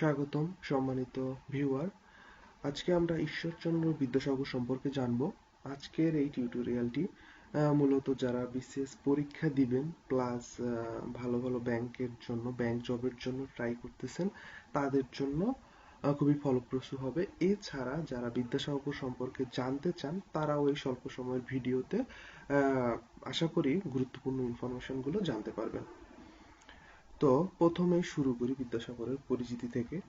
স্বাগতম, সম্মানিত ভিউয়ার আজকে আমরা ঈশ্বরচন্দ্র বিদ্যাসাগর সম্পর্কে জানব। আজকের এই টিউটোরিয়ালটি মূলত যারা বিসিএস পরীক্ষা দিবেন প্লাস ভালো ভালো ব্যাংকের জন্য ব্যাংক জবের জন্য ট্রাই করতেছেন, তাদের জন্য খুবই ফলপ্রসূ হবে। এছাড়া যারা বিদ্যাসাগর সম্পর্কে জানতে চান, তারাও এই স্বল্প সময়ের ভিডিওতে আশা করি গুরুত্বপূর্ণ ইনফরমেশনগুলো জানতে পারবেন। তো প্রথমে শুরু করি বিদ্যাসাগরের পরিচিতি থেকে।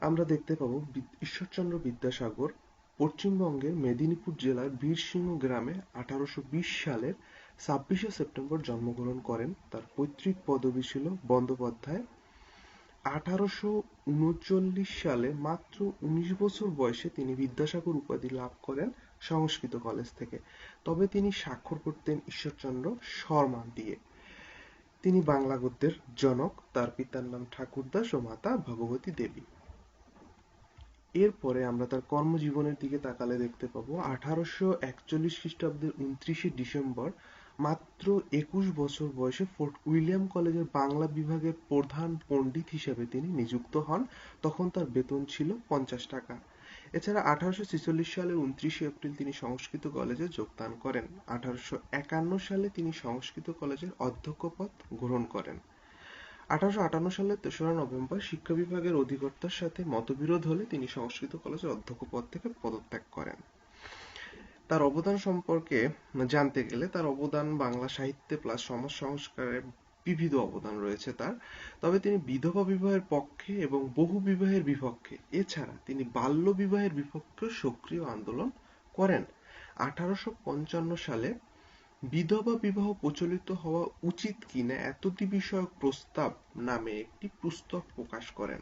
আমরা দেখতে পাবো ঈশ্বরচন্দ্র বিদ্যাসাগর পশ্চিমবঙ্গের মেদিনীপুর জেলার বীরসিংহ গ্রামে আঠারোশো বিশ সালের ছাব্বিশে সেপ্টেম্বর জন্মগ্রহণ করেন। তার পৈতৃক পদবী ছিল বন্দ্যোপাধ্যায়। আঠারোশো উনচল্লিশ সালে মাত্র উনিশ বছর বয়সে তিনি বিদ্যাসাগর উপাধি লাভ করেন সংস্কৃত কলেজ থেকে। তবে তিনি স্বাক্ষর করতেন ঈশ্বরচন্দ্র শর্মা দিয়ে। তিনি বাংলা গদ্যের জনক, তার পিতার নাম ঠাকুরদাস ও মাতা ভগবতী দেবী। এরপরে আমরা তার কর্মজীবনের দিকে তাকালে দেখতে পাবো, আঠারোশো একচল্লিশ খ্রিস্টাব্দের উনত্রিশে ডিসেম্বর, মাত্র একুশ বছর বয়সে ফোর্ট উইলিয়াম কলেজের বাংলা বিভাগের প্রধান পণ্ডিত হিসেবে তিনি নিযুক্ত হন। তখন তার বেতন ছিল পঞ্চাশ টাকা। এছাড়া আঠারোশো ছেচল্লিশ সালের উনত্রিশে এপ্রিল তিনি সংস্কৃত কলেজে যোগদান করেন। আঠারোশো একান্ন সালে তিনি সংস্কৃত কলেজের অধ্যক্ষ পদ গ্রহণ করেন। আঠারোশো আটান্ন সালের তেসরা নভেম্বর শিক্ষা বিভাগের অধিকর্তার সাথে মতবিরোধ হলে তিনি সংস্কৃত কলেজের অধ্যক্ষ পদ থেকে পদত্যাগ করেন। তার অবদান সম্পর্কে জানতে গেলে তার অবদান বাংলা সাহিত্যে প্লাস সমাজ সংস্কারে বিবিধ অবদান রয়েছে তার। তবে তিনি বিধবা বিবাহের পক্ষে এবং বহু বিবাহের বিপক্ষে, এছাড়া তিনি বাল্য বিবাহের বিপক্ষে সক্রিয় আন্দোলন করেন। আঠারোশো পঞ্চান্ন সালে বিধবা বিবাহ প্রচলিত হওয়া উচিত কিনা এতটি বিষয়ক প্রস্তাব নামে একটি পুস্তক প্রকাশ করেন।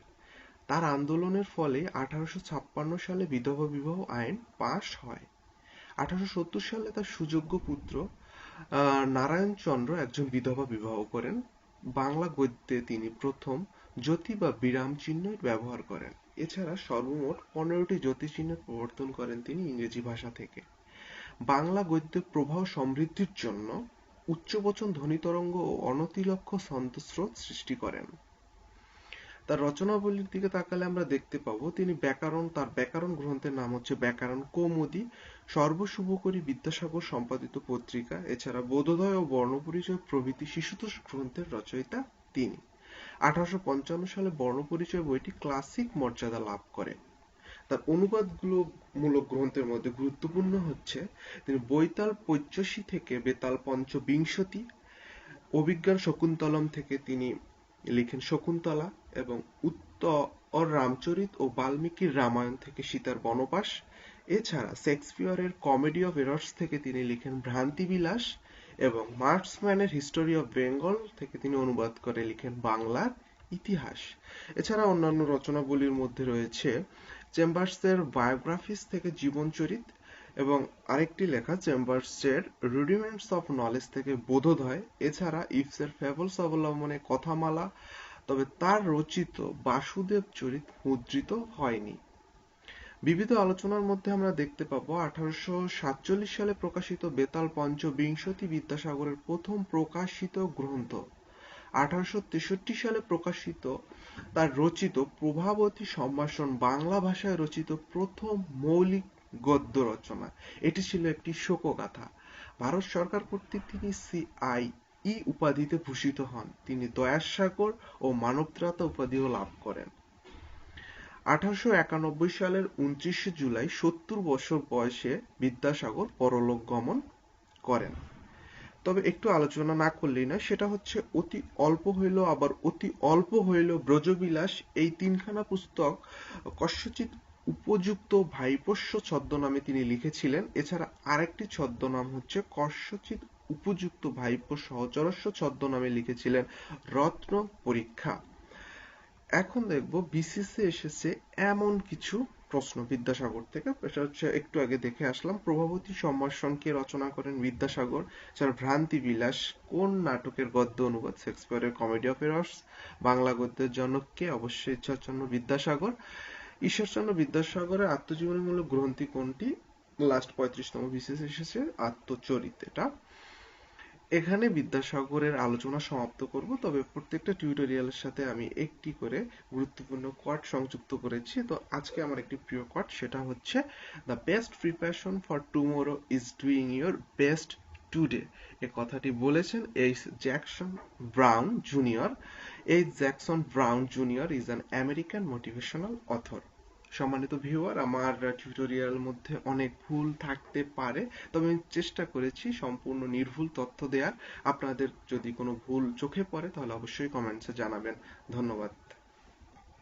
তার আন্দোলনের ফলে আঠারোশো ছাপ্পান্ন সালে বিধবা বিবাহ আইন পাশ হয়। আঠারোশো সত্তর সালে তার সুযোগ্য পুত্র নারায়ণচন্দ্র একজন বিধবা বিবাহ করেন। বাংলা গদ্যে তিনি প্রথম জ্যোতি বা বিরাম চিহ্ন ব্যবহার করেন। এছাড়া সর্বমোট পনেরোটি জ্যোতি চিহ্নের প্রবর্তন করেন তিনি ইংরেজি ভাষা থেকে। বাংলা গদ্যের প্রবাহ সমৃদ্ধির জন্য উচ্চবচন ধ্বনিতরঙ্গ ও অনতিলক্ষ ছন্দস্রোত সৃষ্টি করেন। তার রচনাবলীর দিকে তাকালে আমরা দেখতে পাবো, তিনি ব্যাকরণ, তার ব্যাকরণ গ্রন্থের নাম হচ্ছে ব্যাকরণ কৌমুদি, সর্বশুভকরী বিদ্যাসাগর সম্পাদিত পত্রিকা, এছাড়া বোধোদয় ও বর্ণপরিচয় প্রভৃতি শিশুতোষ গ্রন্থের রচয়িতা তিনি। আঠারোশো পঞ্চান্ন সালে বর্ণপরিচয় বইটি ক্লাসিক মর্যাদা লাভ করে। তার অনুবাদগুলো মূলক গ্রন্থের মধ্যে গুরুত্বপূর্ণ হচ্ছে, তিনি বৈতাল পৈচসী থেকে বেতাল পঞ্চবিংশতি, অভিজ্ঞান শকুন্তলম থেকে তিনি লিখেন শকুন্তলা এবং উত্তর রামচরিত ও বাল্মীকির রামায়ণ থেকে সীতার বনবাস। এছাড়া শেক্সপিয়রের কমেডি অফ এরর্স থেকে তিনি লিখেন ভ্রান্তি বিলাস এবং মার্কসম্যানের হিস্টোরি অফ বেঙ্গল থেকে তিনি অনুবাদ করে লিখেন বাংলার ইতিহাস। এছাড়া অন্যান্য রচনাবলীর মধ্যে রয়েছে চেম্বার্সের বায়োগ্রাফিস থেকে জীবনচরিত এবং আরেকটি লেখা চেম্বার্সের রুডিমেন্টস অফ নলেজ থেকে বোধোদয়। এছাড়া ইফসের ফেবলস অবলম্বনে কথামালা তবে তার রচিত বাসুদেব চরিত মুদ্রিত হয়নি। বিবিধ আলোচনার মধ্যে আমরা দেখতে পাবো আঠারোশো সালে প্রকাশিত বেতাল পঞ্চবিংশতি বিদ্যাসাগরের প্রথম প্রকাশিত গ্রন্থ। আঠারোশো তেষট্টি সালে প্রকাশিত তার রচিত প্রভাবতী সম্ভাষণ বাংলা ভাষায় রচিত প্রথম মৌলিক গদ্য রচনা। এটি ছিল একটি শোকগাথা। ভারত সরকার কর্তৃক তিনি সিআই ই উপাধিতে ভূষিত হন। তিনি দয়াসাগর ও মানবত্রাতা উপাধিও লাভ করেন। আঠারোশো একানব্বই সালের উনত্রিশে জুলাই সত্তর বছর বয়সে বিদ্যাসাগর পরলোক গমন করেন। তবে একটু আলোচনা না করলেই না সেটা হচ্ছে অতি অল্প হইল আবার অতি অল্প হইল ব্রজবিলাস এই তিনখানা পুস্তক কস্যচিৎ উপযুক্ত ভাইপোষ্য ছদ্মনামে তিনি লিখেছিলেন। এছাড়া আরেকটি ছদ্মনাম হচ্ছে কস্যচিৎ উপযুক্ত ভাইপো সহচরস্য ছদ্মনামে লিখেছিলেন রত্ন পরীক্ষা। এখন দেখব বিসিসি এসেছে এমন কিছু প্রশ্ন। বিদ্যাসাগর থেকে এটা হচ্ছে একটু আগে দেখে আসলাম। প্রভাবতী সম্ভাষণ কে রচনা করেন বিদ্যাসাগর, যার ভ্রান্তি বিলাস কোন নাটকের গদ্য অনুবাদ? শেক্সপিয়ারের কমেডি অফ এরর্স, বাংলা গদ্যের জনক কে? অবশ্যই ঈশ্বরচন্দ্র বিদ্যাসাগর। ঈশ্বরচন্দ্র বিদ্যাসাগরের আত্মজীবনীমূলক গ্রন্থি কোনটি? লাস্ট পঁয়ত্রিশতম বিশেষ এসেছে, আত্মচরিত। এটা এখানে বিদ্যাসাগরের আলোচনা সমাপ্ত করব, তবে প্রত্যেকটা টিউটোরিয়ালের সাথে আমি একটি করে গুরুত্বপূর্ণ কোয়াট সংযুক্ত করেছি। তো আজকে আমার একটি প্রিয় কোয়াট সেটা হচ্ছে the best preparation for tomorrow is doing your best today এ কথাটি বলেছেন H Jackson Brown Junior. H Jackson Brown Junior is an American motivational author সম্মানিত ভিউয়ার আমার টিউটোরিয়াল মধ্যে অনেক ভুল থাকতে পারে, তবে আমি চেষ্টা করেছি সম্পূর্ণ নির্ভুল তথ্য দেওয়ার আপনাদের যদি কোনো ভুল চোখে পড়ে, তাহলে অবশ্যই কমেন্টসে জানাবেন। ধন্যবাদ।